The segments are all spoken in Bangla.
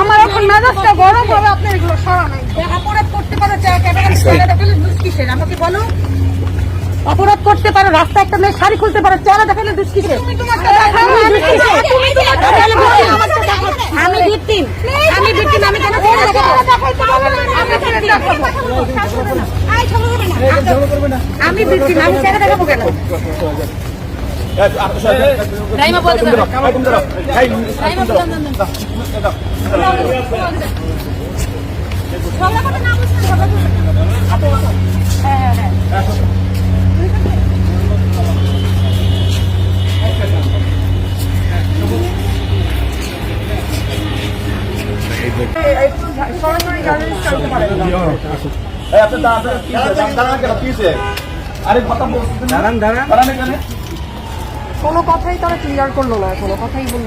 আমার এখন মেজাজটা গরম হবে আপনি এগুলো সরা নাই। অপরাধ করতে পারো আমাকে বলো। অপরাধ করতে পারো রাস্তা একটা মেয়ে শাড়ি খুলতে পারো চেহারা দেখালে দুষ্কিসের আমি ভিত্তিম আমি ভিত্তিম আমি কেন আমি ভিত্তিম। আমি চেহারা দেখাবো কেন? রাইমা বলতে পারো রাইমা বলতে সরাসরি গাড়ি চালাতে পারে এই আপনি দাঁড়ান, দাঁড়ান, কেন? কথাই তারা ক্লিয়ার করল না কোনো কথাই বলল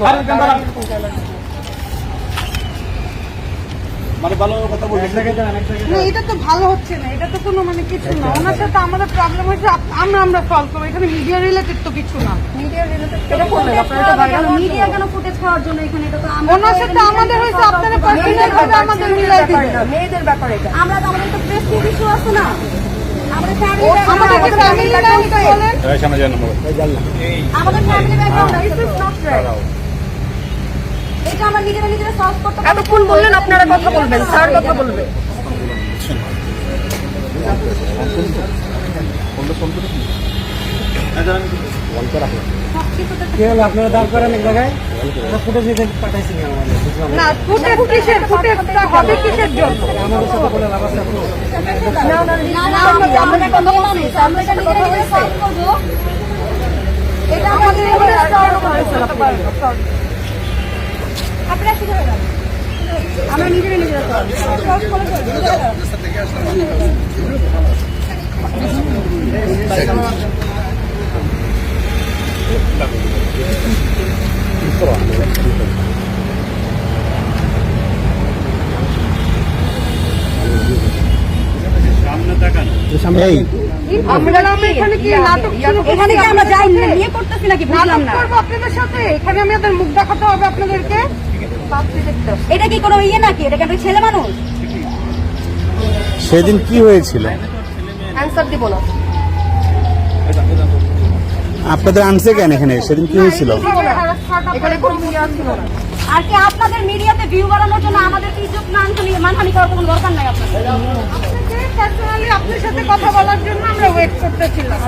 মানে ভালো কথা না এটা তো ভালো হচ্ছে না এটা তো কোনো মানে কিছু না। ওনার সাথে আমাদের প্রবলেম হয়েছে আমরা আমরা সলভ করব। এখানে মিডিয়া রিলেটেড তো কিছু না। মিডিয়া রিলেটেড মিডিয়া কেন ফুটেজ খাওয়ার জন্য এখানে? এটা তো ওনার সাথে আমাদের হয়েছে আপনারা আমাদের মিলাই মেয়েদের ব্যাপারে আমরা তো আমাদের তো প্রেস্টিজ ইস্যু আছে না। আমাদের ফ্যামিলি আমাদের ফ্যামিলি ব্যাকগ্রাউন্ড বলেন। আমাদের family background this is not right এটা আমরা নিজেরা নিজেরা সলভ করতে এতক্ষণ বললেন আপনারা কথা বলবেন স্যার কথা বলবে। ফুটে হবে কিসের জন্য না না আমরা আমরা একটা মেয়ে মানুষ আমরা এটা নিজেরা নিজেরা সলভ করব এটা আমাদের এবারে সলভ আপনারা আমরা নিজেরা নিজেরা আমরা এখানে কি নাটক এখানে কি আমরা যাই? নিয়ে করতেছি নাকি? বুঝলাম না। করব আপনাদের সাথে। এখানে আমাদের মুখ দেখাতে হবে আপনাদেরকে। এটা কি কোনো ইয়ে নাকি? এটা কি ছেলে মানুষ? সেদিন কি হয়েছিল? অ্যান্সার দিব না। আপনাদের আনছে কেন এখানে? সেদিন কি হয়েছিল? আর কি আপনাদের মিডিয়াতে ভিউ বাড়ানোর জন্য আমাদের কি ইজ্জত মানহানি মানহানি করার কোনো দরকার নাই আপনাদের? আপনার সাথে কথা বলার জন্য আমরা ওয়েট করতেছিলাম।